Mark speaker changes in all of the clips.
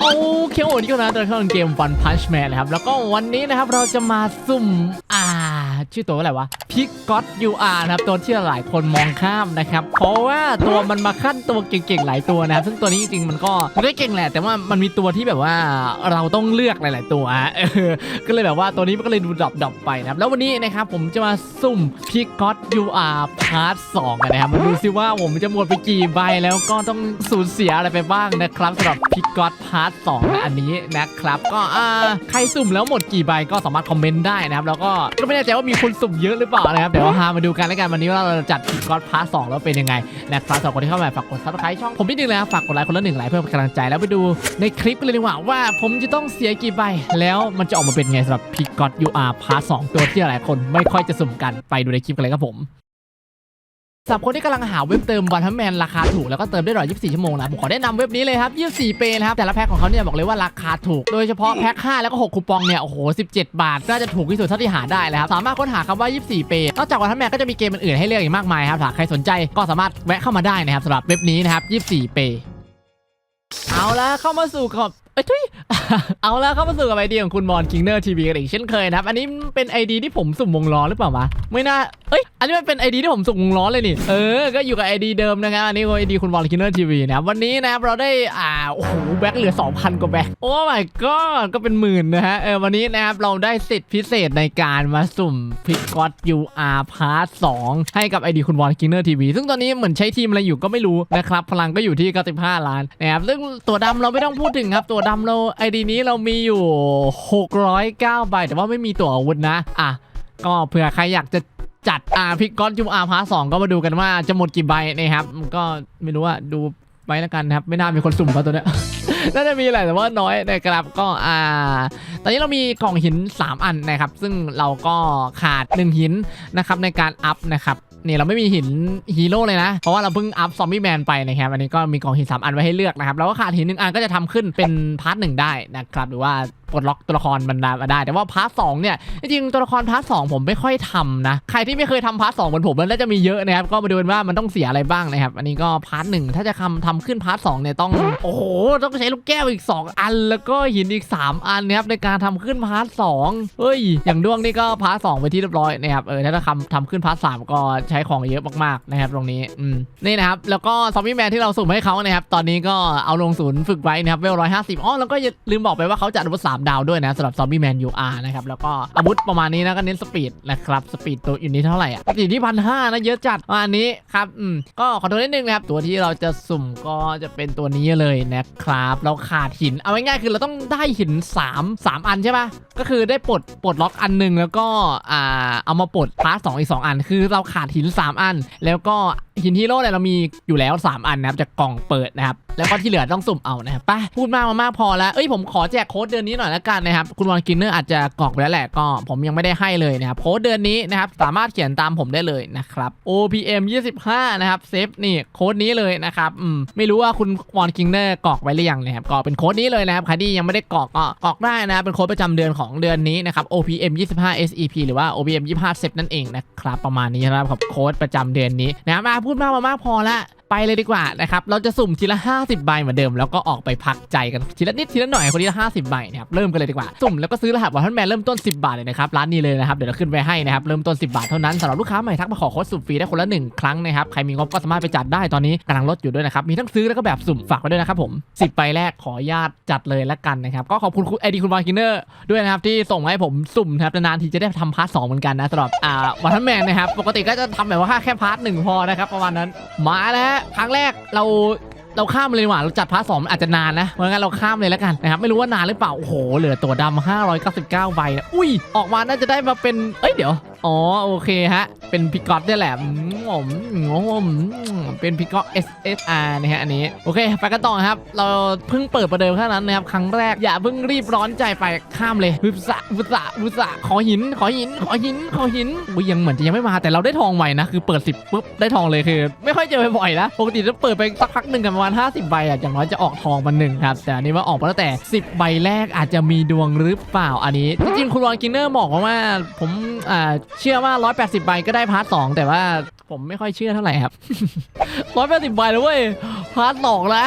Speaker 1: โอเควันนี้ก็นะตอนเข้าเกม One Punch Man นะครับ แล้วก็วันนี้นะครับเราจะมาสุ่มอ่า ชื่อตัวว่าอะไรวะพิกก็ต UR นะครับตัวที่หลายคนมองข้ามนะครับ เพราะว่าตัวมันมาขั้นตัวเก่งๆหลายตัวนะครับ ซึ่งตัวนี้จริงๆมันก็มันก็เก่งแหละ แต่ว่ามันมีตัวที่แบบว่าเราต้องเลือกหลาย ๆ ตัวเออก็เลยแบบว่าตัวนี้มันก็เลยดูดรอปๆไปนะครับ แล้ววันนี้นะครับผมจะมาสุ่มพิกก็ต UR Part 2กันนะครับมาดูซิว่าผมจะหมดไปกี่ใบแล้วก็ต้องสูญเสียอะไรไปบ้างนะครับสำหรับพิกก็ต Part 2นะอันนี้นะครับ ก็อ่าใครสุ่มแล้วหมดกี่ใบก็สามารถคอมเมนต์ได้นะครับ แล้วก็ก็ไม่แน่ใจว่ามีคนสุ่มเยอะหรือเปล่านะครับ เดี๋ยวพามาดูกันแล้วกันวันนี้ว่าเราจะจัดพิกก็ต Part 2แล้วเป็นยังไงนะครับสำหรับคนที่เข้ามาฝากกดซับสไครต์ช่องผมนิดนึงนะครับฝากกดไลค์คนละหนึ่งไลค์เพื่อเป็นกำลังใจแล้วไปดูในคลิปกันเลยดีกว่าว่าผมจะต้องเสียกี่ใบแล้วมันจะออกมาเป็นไงสำหรับพิกก็ต UR Part 2ตัวที่หลายคนไม่ค่อยจะสุ่มกันไปดูในคลิปกันเลยครับผม สำหรับคนที่กำลังหาเว็บเติมวันทัมแมนราคาถูกแล้วก็เติมได้ตลอด 24 ชั่วโมงนะผมขอแนะนำเว็บนี้เลยครับ 24 เปนะครับ แต่ละแพ็คของเขาเนี่ยบอกเลยว่าราคาถูก โดยเฉพาะแพ็ค 5 แล้วก็ 6 คูปองเนี่ย โอ้โห 17 บาท น่าจะถูกที่สุดเท่าที่หาได้แล้วครับ สามารถค้นหาคำว่า 24 เปนอกจากวันทัมแมนก็จะมีเกมอื่นๆให้เลือกอีกมากมายครับถ้าใครสนใจก็สามารถแวะเข้ามาได้นะครับสำหรับเว็บนี้นะครับ 24 เปเอาละเข้ามาสู่กับเอ้ยทุยเอาละเข้ามาสู่กับไอเดียของคุณมอนคิงเนอร์ทีวีกันอีกเช่นเคยนะครับ อันนี้เป็นไอดีที่ผมสุ่มวงล้อหรือเปล่าวะไม่น่าเอ้ย อันนี้มันเป็นไอดีที่ผมสุ่มวงล้อเลยนี่ เออ ก็อยู่กับไอดีเดิมนะครับ อันนี้คือไอดีคุณมอนคิงเนอร์ทีวีนะครับ วันนี้นะครับเราได้ อ่า โอ้โห แบ็คเหลือ 2,000 กว่าแบ็คโอ้ my god ก็เป็นหมื่นนะฮะ เออ วันนี้นะครับเราได้สิทธิพิเศษในการมาสุ่มพิกก็ต UR Part 2ให้กับไอดีคุณวอนคิงเนอร์ทีวีซึ่งตอนนี้เหมือนใช้ทีมอะไรอยู่ก็ไม่รู้นะครับ พลังก็อยู่ที่ 95 ล้านนะครับซึ่งตัวดำเราไม่ต้องพูดถึงครับ ตัวดำเราไอดีนี้เรามีอยู่ 609ใบแต่ว่าไม่มีตัวอาวุธนะ อะก็เผื่อใครอยากจะ จัดอ่าพิกก็ต UR Part 2ก็มาดูกันว่าจะหมดกี่ใบนะครับก็ไม่รู้ว่าดูไว้แล้วกันนะครับไม่น่ามีคนสุ่มมาตัวเนี้ยน่าจะมีแหละแต่ว่าน้อยนะครับก็อ่า ตอนนี้เรามีกล่องหิน 3 อันนะครับ ซึ่งเราก็ขาด 1 หินนะครับในการอัพนะครับนี่เราไม่มีหินฮีโร่เลยนะ เพราะว่าเราเพิ่งอัพซอมบี้แมนไปนะครับ อันนี้ก็มีกล่องหิน 3 อันไว้ให้เลือกนะครับ แล้วก็ขาดหินหนึ่งอันก็จะทำขึ้นเป็นพาร์ทหนึ่งได้นะครับ หรือว่า ปลดล็อกตัวละครมันมาได้ แต่ว่าพาร์ทสองเนี่ยจริงๆตัวละครพาร์ทสองผมไม่ค่อยทำนะใครที่ไม่เคยทำพาร์ทสองเหมือนผมมันน่าจะมีเยอะนะครับก็มาดูกันว่ามันต้องเสียอะไรบ้างนะครับอันนี้ก็พาร์ทหนึ่งถ้าจะทำทำขึ้นพาร์ทสองเนี่ยต้องโอ้โหต้องใช้ลูกแก้วอีก 2 อัน แล้วก็หินอีก 3 อันนะครับในการทำขึ้นพาร์ทสองเฮ้ย อย่างด้วงนี่ก็พาร์ทสองไปที่เรียบร้อยนะครับเออถ้าจะทำทำขึ้นพาร์ทสามก็ใช้ของเยอะมากๆนะครับตรงนี้อืมนี่นะครับแล้วก็ซอมบี้แมนที่เราสุ่มให้เขานะครับตอนนี้ก็เอาลงศูนย์ฝึกไว้นะครับเวลร้อยห้าสิบอ๋อแล้วก็ลืมบอกไปว่าเขาจัดอาวุธสามดาวด้วยนะสำหรับซอมบี้แมนยูอานะครับแล้วก็อาวุธประมาณนี้นะก็เน้นสปีดนะครับสปีดตัวอยู่นี้เท่าไหร่อะอยู่ที่พันห้านะเยอะจัดอันนี้ครับอืมก็ขอโทษนิดนึงนะครับตัวที่เราจะสุ่มก็จะเป็นตัวนี้เลยนะครับ เราขาดหินเอาง่ายๆคือเราต้องได้หิน 3 3 อันใช่ปะก็คือได้ปลดปลดล็อกอันหนึ่งแล้วก็อ่าเอามาปลดพาร์ทสองอีก2อัน คือเราขาดหิน 3 อัน แล้วก็หินฮีโร่เนี่ยเรามีอยู่แล้ว 3 อันนะครับจากกล่องเปิดนะครับแล้วก็ที่เหลือต้องสุ่มเอานะครับไปพูดมากมามากพอแล้วเอ้ยผมขอแจกโค้ดเดือนนี้หน่อยละกันนะครับคุณวอนกินเนอร์อาจจะกรอกไปแล้วแหละก็ผมยังไม่ได้ให้เลยนะครับโค้ดเดือนนี้นะครับสามารถเขียนตามผมได้เลยนะครับ OPM 25นะครับเซฟนี่โค้ดนี้เลยนะครับอืมไม่รู้ว่าคุณวอนกินเนอร์กรอกไว้หรือยังนะครับกรอกเป็นโค้ดนี้เลยนะครับใครที่ยังไม่ได้กรอกก็กรอกได้นะเป็นโค้ดประจำเดือนของเดือนนี้นะครับ OPM 25 SEP หรือว่า OPM 25เซฟนั่นเองนะครับ ประมาณนี้นะครับโค้ดประจำเดือนนี้นะครับมาพูดมากมามากพอละ ไปเลยดีกว่านะครับเราจะสุ่มทีละ 50 ใบเหมือนเดิมแล้วก็ออกไปพักใจกันทีละนิดทีละหน่อยคนทีละ50 ใบนะครับเริ่มกันเลยดีกว่าสุ่มแล้วก็ซื้อรหัสวันทันแมนเริ่มต้น 10 บาทเลยนะครับร้านนี้เลยนะครับเดี๋ยวเราขึ้นไว้ให้นะครับเริ่มต้น 10 บาทเท่านั้นสำหรับลูกค้าใหม่ทักมาขอโค้ดสุ่มฟรีได้คนละ1ครั้งนะครับใครมีงบก็สามารถไปจัดได้ตอนนี้กำลังลดอยู่ด้วยนะครับมีทั้งซื้อแล้วก็แบบสุ่มฝากไว้ด้วยนะครับผม10ใบแรกขออนุญาตจัดเลยละกันนะครับก็ขอบคุณไอดีคุณวากินเนอร์ด้วยนะครับที่ส่งมาให้ผมสุ่มนะครับนานๆทีจะได้ทำพาร์ทสเหมือนกันนะสำหรับอ่าวันทันแมนนะครับปกติก็จะทำแบบว่าแค่พาร์ทหนึ่งพอนะครับประมาณนั้นมาแล้วครั้งแรกเราเราข้ามเลยว่าเราจัดพาร์ทสองอาจจะนานนะเพราะงั้นเราข้ามเลยแล้วกันนะครับไม่รู้ว่านานหรือเปล่าโอ้โหเหลือตัวดำ599ใบนะอุ้ยออกมาน่าจะได้มาเป็นเอ้ยเดี๋ยว อ๋อโอเคฮะ เป็นพิกอตนี่แหละอืมผมผมเป็นพิกอต SSR นะฮะอันนี้โอเคไปกันต่อครับ เราเพิ่งเปิดประเดิมแค่นั้นนะครับครั้งแรกอย่าเพิ่งรีบร้อนใจไปข้ามเลยวุษะวุษะวุษะขอหิน ขอหิน ขอหิน ขอหินอุ้ยยังเหมือนจะยังไม่มาแต่เราได้ทองไวนะคือเปิด 10ปุ๊บได้ทองเลยคือ ไม่ค่อยเจอบ่อยนะปกติจะเปิดไปสักพักหนึ่งกันประมาณ50ใบอะอย่างน้อยจะออกทองมาหนึ่งครับแต่อันนี้ว่าออกมาตั้งแต่ 10 ใบแรกอาจจะมีดวงหรือเปล่าอันนี้จริงๆคุณวอนกินเนอร์บอกมาว่าผมอ่าเชื่อว่า 180ใบก็ได้พาร์ทสองแต่ว่าผมไม่ค่อยเชื่อเท่าไหร่ครับ 180ใบเลยเว้ย พาร์ทสองนะ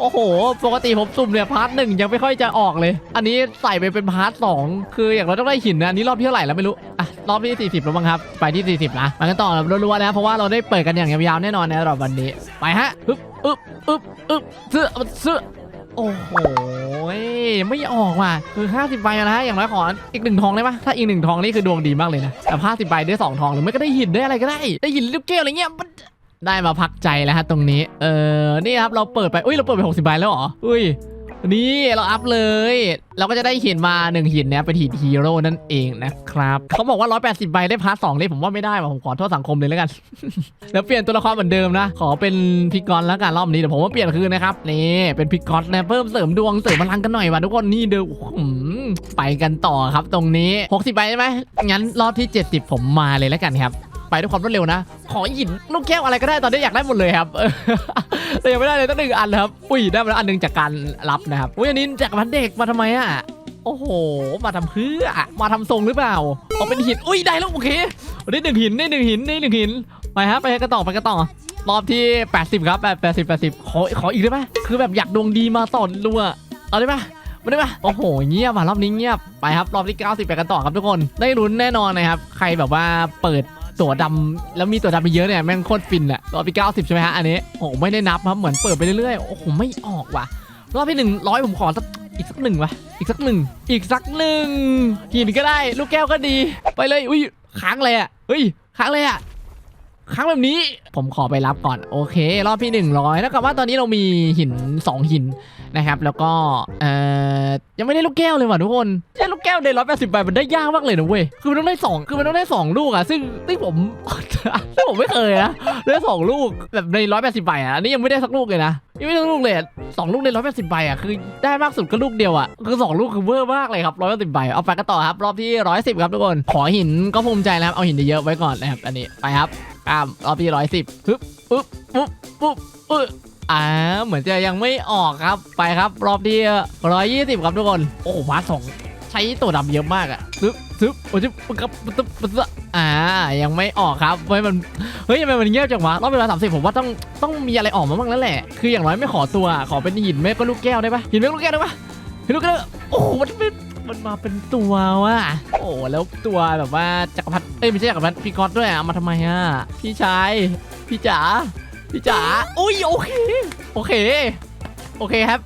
Speaker 1: โอ้โห ปกติผมสุ่มเนี่ยพาร์ทหนึ่งยังไม่ค่อยจะออกเลย อันนี้ใส่ไปเป็นพาร์ทสองคืออย่างเราต้องได้หินนะ อันนี้รอบที่เท่าไหร่แล้วไม่รู้ อะ รอบที่ 40 แล้วมั้งครับ ไปที่ 40 นะมากันต่อแบบรัวๆนะ เพราะว่าเราได้เปิดกันอย่างยาวๆแน่นอนในรอบวันนี้ ไปฮะ อึ๊บอึ๊บอึ๊บอึ๊บเสื้อเสื้อ โอ้โหไม่ออกว่ะคือ 50ใบนะฮะอย่างน้อยขออีกหนึ่งทองได้ปะถ้าอีกหนึ่งทองนี่คือดวงดีมากเลยนะแต่ห้าสิบใบได้สองทองหรือไม่ก็ได้หินได้อะไรก็ได้ ได้หินลูกแก้วอะไรเงี้ยมันได้มาพักใจแล้วฮะตรงนี้ เออนี่ครับเราเปิดไป อุ้ยเราเปิดไป60ใบแล้วเหรอ อุ้ย นี่เราอัพเลย เราก็จะได้หินมาหนึ่งหินเนี้ยเป็นหินฮีโร่นั่นเองนะครับเขาบอกว่า 180ใบได้พาร์ทสองเลยผมว่าไม่ได้ว่ะผมขอโทษสังคมเลยแล้วกันแล้วเปลี่ยนตัวละครเหมือนเดิมนะ ขอเป็นพิกอนแล้วกันรอบนี้เดี๋ยวผมว่าเปลี่ยนคืนนะครับนี่เป็นพิกอนนะเพิ่มเสริมดวงเสริมพลังกันหน่อยว่ะทุกคนนี่เดี๋ยวอื้อไปกันต่อครับตรงนี้ 60ใบใช่ไหมงั้นรอบที่ 70 ผมมาเลยแล้วกันครับ ไปด้วยความรวดเร็วนะ ขอหินลูกแก้วอะไรก็ได้ตอนนี้อยากได้หมดเลยครับแต่ยังไม่ได้เลยตั้งหนึ่งอันครับอุ้ยได้มาแล้วอันหนึงจากการรับนะครับอุ้ยอันนี้จากพันเด็กมาทำไมอะโอ้โห มาทำเพื่อมาทำทรงหรือเปล่าเอาเป็นหินอุ้ยได้แล้วโอเคได้หนึ่งหินได้หนึ่งหินได้หนึ่งหินไปฮะไปกันต่อไปกันต่อรอบที่ 80 ครับแบบ80 80 ขอขออีกได้ไหมคือแบบอยากดวงดีมาต่อรัวเอาได้ปะไม่ได้ปะโอ้โห เงียบอะรอบนี้เงียบ ไปครับ รอบที่ 90 ไปกันต่อครับทุกคน ได้ลุ้นแน่นอนนะครับ ใครแบบว่าเปิด ตัวดำแล้วมีตัวดำไปเยอะเนี่ยแม่งโคตรฟินอะรอบที่90 ใช่ไหมฮะอันนี้โอ้โหไม่ได้นับครับเหมือนเปิดไปเรื่อยๆโอ้โหไม่ออกว่ะรอบที่100ผมขอสักอีกสักหนึ่งวะอีกสักหนึ่งอีกสักหนึ่งหินก็ได้ ลูกแก้วก็ดี ไปเลยอุ้ยค้างเลยอะเฮ้ยค้างเลยอะครั้งแบบนี้ผมขอไปรับก่อนโอเค รอบที่ 100แล้วกับว่าตอนนี้เรามีหิน 2 หิน นะครับ แล้วก็เอ่อยังไม่ได้ลูกแก้วเลยว่ะทุกคนใช่ลูกแก้วในร้อยแปดสิบใบมันได้ยากมากเลยนะเว้ยคือมันต้องได้สองคือมันต้องได้สองลูกอะซึ่งซึ่งผมซึ่งผมไม่เคยนะได้สองลูกแบบในร้อยแปดสิบใบอะอันนี้ยังไม่ได้สักลูกเลยนะยังไม่ได้ลูกเลยสองลูกในร้อยแปดสิบใบอะคือได้มากสุดก็ลูกเดียวอะคือสองลูกคือเวอร์มากเลยครับร้อยแปดสิบใบเอาไปกันต่อครับรอบที่ร้อยสิบครับทุกคนขอหินก็ภูมิใจแล้วครับเอาหินเยอะๆไว้ก่อนนะครับอันนี้ไปครับข้ามรอบที่ร้อยสิบปึ๊บปึ๊บปุ๊บปุ๊บปึ๊บ อ่าเหมือนจะยังไม่ออกครับไปครับ รอบที่ร้อยยี่สิบครับทุกคน โอ้โหมาสองใช้ตัวดำเยอะมากอะซึบซึบโอ้ยปึ๊บครับปึ๊บปึ๊บปึ๊บอ่า ยังไม่ออกครับเฮ้ยมันเฮ้ยทำไมมันเงียบจังวะรอบที่ร้อยสามสิบผมว่าต้องต้องมีอะไรออกมาบ้างแล้วแหละ คืออย่างน้อยไม่ขอตัวขอเป็นหินไม่ก็ลูกแก้วได้ปะหินไม่ก็ลูกแก้วได้ปะหินลูกแก้วโอ้โหมันเป็นมันมาเป็นตัวว่ะโอ้แล้วตัวแบบว่าจักรพรรดิเอ้ยไม่ใช่จักรพรรดิพี่ก๊อตด้วยอะมาทำไมอะพี่ชายพี่จ๋า พี่จ๋าอุ้ยโอเค โอเค โอเคครับ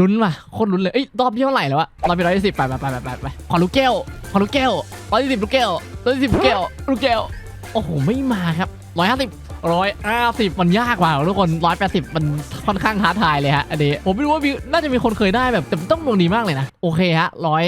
Speaker 1: ลุ้นว่ะ โคตรลุ้นเลย เอ้ย รอบที่เท่าไหร่แล้วอะรอบที่ร้อยยี่สิบไปไปไปไปไปไปขอลูกแก้ว ขอลูกแก้วร้อยยี่สิบลูกแก้วร้อยยี่สิบลูกแก้ว ลูกแก้ว โอ้โห ไม่มาครับร้อยห้าสิบร้อยห้าสิบมันยากกว่าทุกคนร้อยแปดสิบมันค่อนข้างท้าทายเลยฮะ อันนี้ ผมไม่รู้ว่ามีน่าจะมีคนเคยได้แบบ แต่มันต้องดวงดีมากเลยนะ โอเคฮะร้อย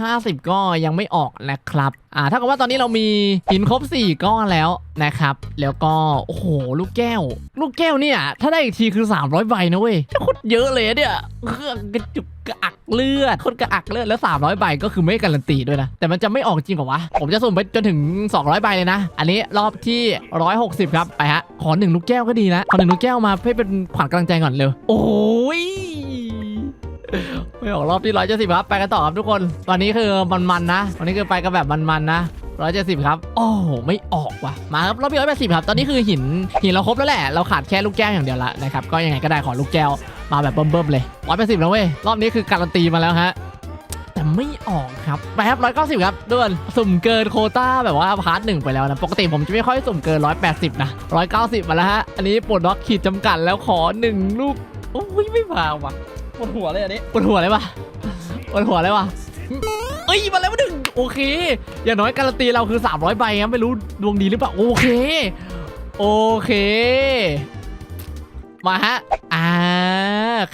Speaker 1: ห้าสิบก็ยังไม่ออกนะครับ อ่าถ้ากับว่าตอนนี้เรามีหินครบสี่ก้อนแล้วนะครับ แล้วก็ โอ้โห ลูกแก้ว ลูกแก้วเนี่ย ถ้าได้อีกทีคือ 300 ใบนะเว้ยโคตรเยอะเลยเนี่ยเครื่องกระจุกกระอักเลือดโคตรกระอักเลือดแล้ว 300 ใบก็คือไม่การันตีด้วยนะ แต่มันจะไม่ออกจริงหรอวะ ผมจะสุ่มไปจนถึง 200 ใบเลยนะ อันนี้รอบที่ 160 ครับ ไปฮะ ขอหนึ่งลูกแก้วก็ดีนะ ขอหนึ่งลูกแก้วมาให้เป็นขวัญกำลังใจก่อนเร็วโอ้ย ไม่ออกรอบที่ร้อยเจ็ดสิบครับ ไปกันต่อครับทุกคน ตอนนี้คือมันๆนะ วันนี้คือไปกันแบบมันๆนะร้อยเจ็ดสิบครับ โอ้โหไม่ออกว่ะ มาครับรอบที่ร้อยแปดสิบครับ ตอนนี้คือหินหินเราครบแล้วแหละ เราขาดแค่ลูกแก้วอย่างเดียวละนะครับ ก็ยังไงก็ได้ขอลูกแก้วมาแบบเบิ่มๆเลยร้อยแปดสิบแล้วเว้ย รอบนี้คือการันตีมาแล้วฮะ แต่ไม่ออกครับ ไปครับร้อยเก้าสิบครับด่วนสุ่มเกินโคต้าแบบว่าพาร์ทหนึ่งไปแล้วนะ ปกติผมจะไม่ค่อยสุ่มเกินร้อยแปดสิบนะร้อยเก้าสิบมาแล้วฮะ อันนี้ปลดล็อกขีดจำกัดแล้วขอหนึ่งลูก โอ้ยไม่มาว่ะ
Speaker 2: ปวดหัวเลยอันนี้
Speaker 1: ปวดหัวเลยปะปวดหัวเลยปะเอ้ยมาแล้วมาหนึ่งโอเค อย่างน้อยการันตีเราคือ 300 ใบครับไม่รู้ดวงดีหรือเปล่าโอเค โอเค มาฮะอ่า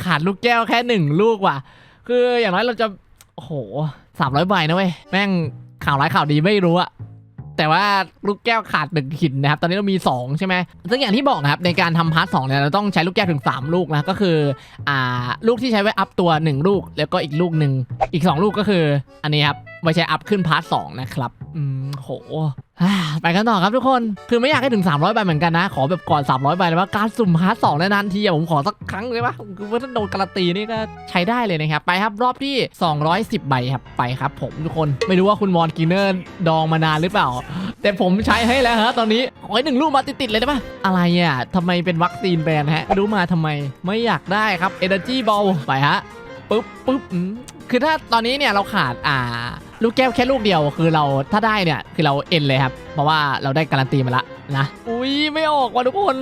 Speaker 1: ขาดลูกแก้วแค่หนึ่งลูกว่ะ คืออย่างน้อยเราจะโอ้โหสามร้อยใบนะเว้ยแม่งข่าวร้ายข่าวดีไม่รู้อะ แต่ว่าลูกแก้วขาดหนึ่งหินนะครับ ตอนนี้เรามี 2 ใช่ไหมซึ่งอย่างที่บอกนะครับในการทำพาร์ทสองเนี่ยเราต้องใช้ลูกแก้วถึง 3 ลูกนะก็คืออ่าลูกที่ใช้ไว้อัพตัว 1 ลูก แล้วก็อีกลูกหนึ่งอีก 2 ลูกก็คืออันนี้ครับ ไม่ใช่อัพขึ้นพาร์ทสองนะครับ อืมโหไปกันต่อครับทุกคน คือไม่อยากให้ถึง 300ใบเหมือนกันนะ ขอแบบก่อน 300ใบเลยว่าการสุ่มพาร์ทสองนานๆทีผมขอสักครั้งเลยปะคือว่าถ้าโดนการันตีนี่ก็ใช้ได้เลยนะครับ ไปครับรอบที่ 210 ใบครับ ไปครับ ผมทุกคน ไม่รู้ว่าคุณวอนกินเนอร์ดองมานานหรือเปล่า แต่ผมใช้ให้แล้วฮะตอนนี้ ขอให้หนึ่งลูกมาติดๆเลยได้ปะอะไรอะทำไมเป็นวัคซีนแบนฮะไม่รู้มาทำไม ไม่อยากได้ครับ Energy Ball ไปฮะปุ๊บปุ๊บคือถ้าตอนนี้เนี่ยเราขาดอ่า ลูกแก้วแค่ลูกเดียวคือเราถ้าได้เนี่ยคือเราเอ็นเลยครับ เพราะว่าเราได้การันตีมาละนะอุ้ยไม่ออกว่ะทุกคน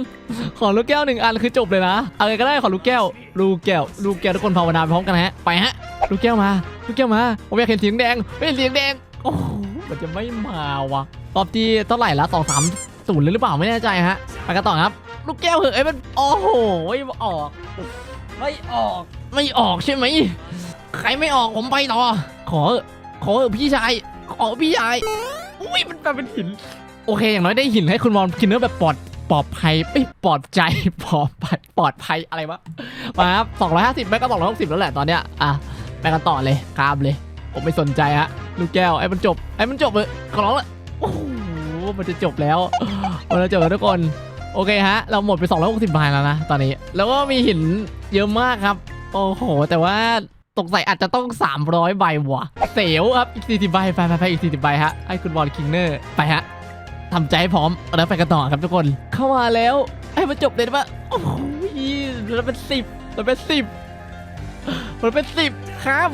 Speaker 1: ขอลูกแก้วหนึ่งอันคือจบเลยนะอะไรก็ได้ขอลูกแก้ว ลูกแก้ว ลูกแก้วทุกคนภาวนาพร้อมกันฮะไปฮะลูกแก้วมา ลูกแก้วมาผมอยากเห็นสีแดงไม่เห็นสีแดงโอ้มันจะไม่มาวะรอบที่เท่าไหร่ละสองสามศูนย์หรือเปล่าไม่แน่ใจฮะไปกันต่อครับ ลูกแก้วเหอะไอ้ยมันโอ้โหไม่ออก ไม่ออกไม่ออกใช่ไหมใครไม่ออกผมไปต่อขอ ขอพี่ชาย ขอพี่ชาย อุ้ยมันกลายเป็นหิน โอเค อย่างน้อยได้หินให้คุณมอนกินเนื้อแบบปลอดปลอดภัยเอ้ยปลอดใจปลอดภัยปลอดภัยอะไรวะ มาครับ250แม่ก็260แล้วแหละตอนเนี้ย อะไปกันต่อเลยข้ามเลย ผมไม่สนใจฮะ ลูกแก้วไอ้มันจบ ไอ้มันจบเลยขอร้องละโอ้โห มันจะจบแล้ว มันจะจบแล้วทุกคนโอเคฮะ เราหมดไป 260บาทแล้วนะ ตอนนี้ แล้วก็มีหินเยอะมากครับ โอ้โห แต่ว่า ตกใส่อาจจะต้อง 300 ใบว่ะ เสียวครับ อีก 40 ใบ ไปไปไปอีก 40 ใบฮะ ให้คุณบอลคิงเนอร์ ไปฮะทำใจให้พร้อม แล้วไปกันต่อครับทุกคน เข้ามาแล้ว ให้มันจบเลยได้ปะโอ้โหเราเป็นสิบเราเป็นสิบเราเป็นสิบครับ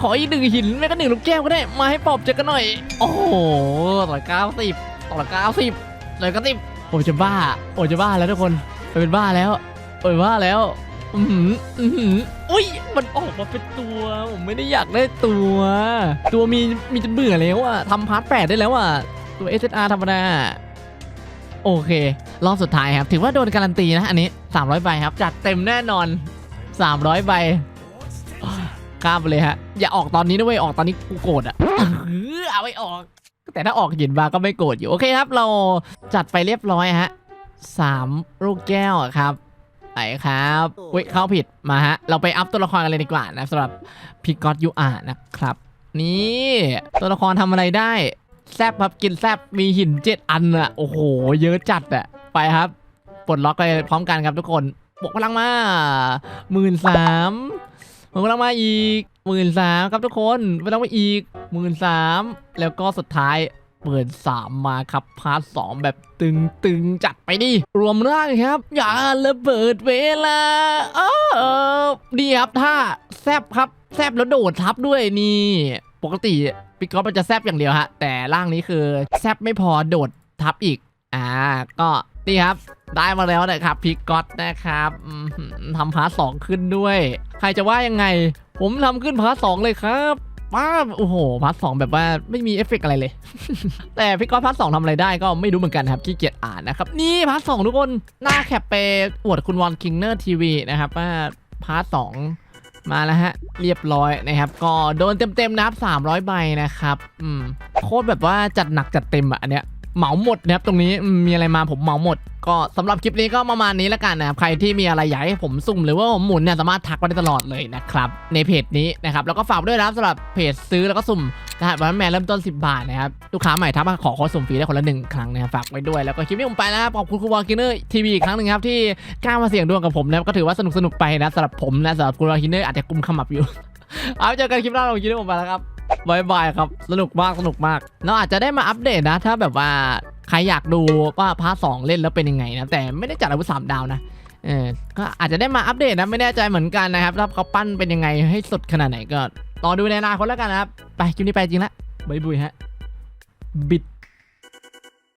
Speaker 1: ขออีกหนึ่งหินไม่ก็หนึ่งลูกแก้วก็ได้ มาให้ปอบเจอกันหน่อย โอ้โหร้อเก้าสิบร้อเก้าสิบร้อยเก้าสิบผมจะบ้าผมจะบ้าแล้วทุกคนเป็นบ้าแล้วผมเป็นบ้าแล้ว อือหืออือหืออุ้ย มันออกมาเป็นตัว ผมไม่ได้อยากได้ตัว ตัวมีมีจนเบื่อแล้วอะทำพาร์ทแปดได้แล้วอะตัว SSR ธรรมดา โอเค รอบสุดท้ายครับ ถือว่าโดนการันตีนะ อันนี้ 300ใบครับ จัดเต็มแน่นอน 300ใบข้ามไปเลยฮะ อย่าออกตอนนี้นะเว้ย ออกตอนนี้กูโกรธอะเออเอาไม่ออก แต่ถ้าออกหยินมาก็ไม่โกรธอยู่ โอเคครับ เราจัดไปเรียบร้อยฮะสามลูกแก้วครับ ไปครับอุ้ยเข้าผิดมาฮะ เราไปอัพตัวละครกันเลยดีกว่านะสำหรับพิกอตยูอาร์นะครับ นี่ตัวละครทำอะไรได้ แซบครับกินแซบมีหินเจ็ดอันอะโอ้โห เยอะจัดอะไปครับปลดล็อกไปพร้อมกันครับทุกคนบวกพลังมาหมื่นสามบวกพลังมาอีกหมื่นสามครับทุกคนพลังมาอีกหมื่นสามแล้วก็สุดท้าย เปิดสามมาครับพาร์ทสองแบบตึงๆ จัดไปดิ รวมร่างครับ อย่าระเบิดเวลาเออดีครับถ้าแซบครับ แซบแล้วโดดทับด้วยนี่ ปกติปิกอฟมันจะแซบอย่างเดียวฮะ แต่ร่างนี้คือแซบไม่พอโดดทับอีก อ่า ก็นี่ครับได้มาแล้วนะครับพิกกอตนะครับทำพาร์ทสองขึ้นด้วย ใครจะว่ายังไง ผมทำขึ้นพาร์ทสองเลยครับ มาโอ้โหพาร์ทสองแบบว่าไม่มีเอฟเฟกต์อะไรเลย แต่พิกกอตพาร์ทสองทำอะไรได้ก็ไม่รู้เหมือนกันครับขี้เกียจอ่านนะครับ นี่พาร์ทสองทุกคนหน้าแคปไปอวดคุณวอนคิงเนอร์ทีวีนะครับว่าพาร์ทสองมาแล้วฮะ เรียบร้อยนะครับ ก็โดนเต็มๆนะครับ300 ใบนะครับ อืม โคตรแบบว่าจัดหนักจัดเต็มอะอันเนี้ย เหมาหมดนะครับตรงนี้มีอะไรมาผมเหมาหมด ก็สำหรับคลิปนี้ก็ประมาณนี้แล้วกันนะครับใครที่มีอะไรอยากให้ผมสุ่มหรือว่าผมหมุนเนี่ยสามารถทักมาได้ตลอดเลยนะครับในเพจนี้นะครับแล้วก็ฝากด้วยนะครับสำหรับเพจซื้อแล้วก็สุ่มรหัสวันแมนเริ่มต้น 10 บาทนะครับลูกค้าใหม่ทักมาขอโค้ดสุ่มฟรีได้คนละหนึ่งครั้งนะครับฝากไว้ด้วยแล้วก็คลิปนี้ผมไปแล้วนะครับขอบคุณคุณวอลกินเนอร์ทีวีอีกครั้งหนึ่งครับที่กล้ามาเสี่ยงดวงกับผมนะครับก็ถือว่าสนุกสนุกไปนะสำหรับผมนะสำหรับคุณวอลกินเนอร์อาจจะกุมขมับอยู่เอาเจอกันคลิปหน้าเราคิดว่าผมไปแล้วครับ บายบายครับ สนุกมากสนุกมาก เราอาจจะได้มาอัปเดตนะ ถ้าแบบว่าใครอยากดูว่าพาร์ทสองเล่นแล้วเป็นยังไงนะ แต่ไม่ได้จัดอาวุธสามดาวนะ เออ ก็อาจจะได้มาอัปเดตนะ ไม่แน่ใจเหมือนกันนะครับว่าเขาปั้นเป็นยังไงให้สุดขนาดไหนก็รอดูในอนาคตแล้วกันนะครับ ไปคลิปนี้ไปจริงละบายบุยฮะ บิด